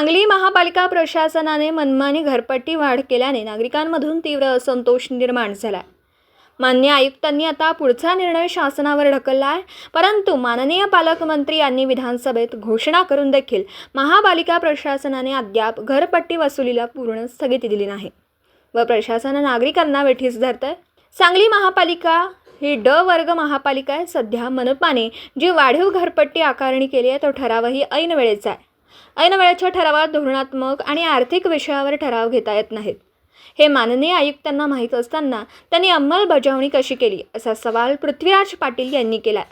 सांगली महापालिका प्रशासनाने मनमानी घरपट्टी वाढ केल्याने नागरिकांमधून तीव्र असंतोष निर्माण झाला मान्य आयुक्तांनी आता पुढचा निर्णय शासनावर ढकलला आहे परंतु माननीय पालकमंत्री यांनी विधानसभेत घोषणा करून देखील महापालिका प्रशासनाने अद्याप घरपट्टी वसुलीला पूर्ण स्थगिती दिली नाही व प्रशासन नागरिकांना वेठीस धरत आहे सांगली महापालिका ही ड वर्ग महापालिका आहे. सध्या मनपाने जी वाढीव घरपट्टी आकारणी केली आहे तो ठरावही ऐन वेळेचा आहे. ऐन वेळेच्या ठरावात धोरणात्मक आणि आर्थिक विषयावर ठराव घेता येत नाहीत. हे माननीय आयुक्तांना माहीत असताना त्यांनी अंमलबजावणी कशी केली असा सवाल पृथ्वीराज पाटील यांनी केला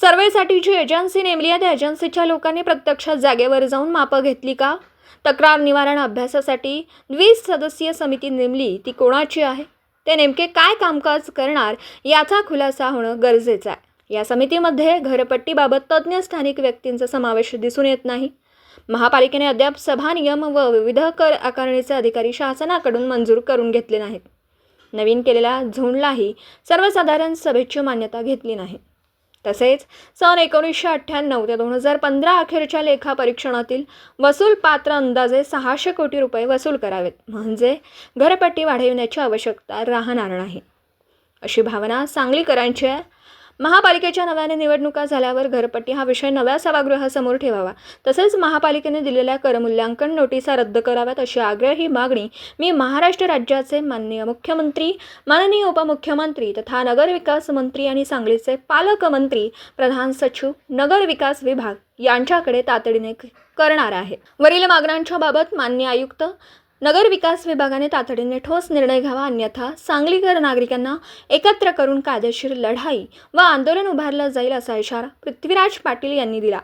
सर्वेसाठी जी एजन्सी नेमली आहे त्या एजन्सीच्या लोकांनी प्रत्यक्षात जागेवर जाऊन मापं घेतली का? तक्रार निवारण अभ्यासासाठी द्विसदस्यीय समिती नेमली ती कोणाची आहे? ते नेमके काय कामकाज करणार याचा खुलासा होणं गरजेचं आहे. या समितीमध्ये घरपट्टीबाबत तज्ज्ञ स्थानिक व्यक्तींचा समावेश दिसून येत नाही. महापालिकेने अद्याप सभा नियम व विविध कर आकारणीचे अधिकारी शासनाकडून मंजूर करून घेतले नाहीत. नवीन केलेल्या झोनलाही सर्वसाधारण सभेची मान्यता घेतली नाही. तसेच सन एकोणीसशे अठ्ठ्याण्णव ते दोन हजार पंधरा अखेरच्या लेखा परीक्षणातील वसूल पात्र अंदाजे सहाशे कोटी रुपये वसूल करावेत. म्हणजे घरपट्टी वाढविण्याची आवश्यकता राहणार नाही. अशी भावना सांगलीकरांची आहे महापालिकेच्या नव्याने निवडणुका झाल्यावर घरपट्टी हा विषय नव्या सभागृहासमोर ठेवावा. तसेच महापालिकेने दिलेल्या करमूल्यांकन नोटिसा रद्द कराव्यात अशी आग्रही मागणी मी महाराष्ट्र राज्याचे माननीय मुख्यमंत्री माननीय उपमुख्यमंत्री तथा नगरविकास मंत्री आणि सांगलीचे पालकमंत्री प्रधान सचिव नगर विकास विभाग यांच्याकडे तातडीने करणार आहे. वरील मागण्यांच्या बाबत मान्य आयुक्त नगर विकास विभागाने तातडीने ठोस निर्णय घ्यावा अन्यथा सांगलीकर नागरिकांना एकत्र करून कायदेशीर लढाई व आंदोलन उभारलं जाईल असा इशारा पृथ्वीराज पाटील यांनी दिला.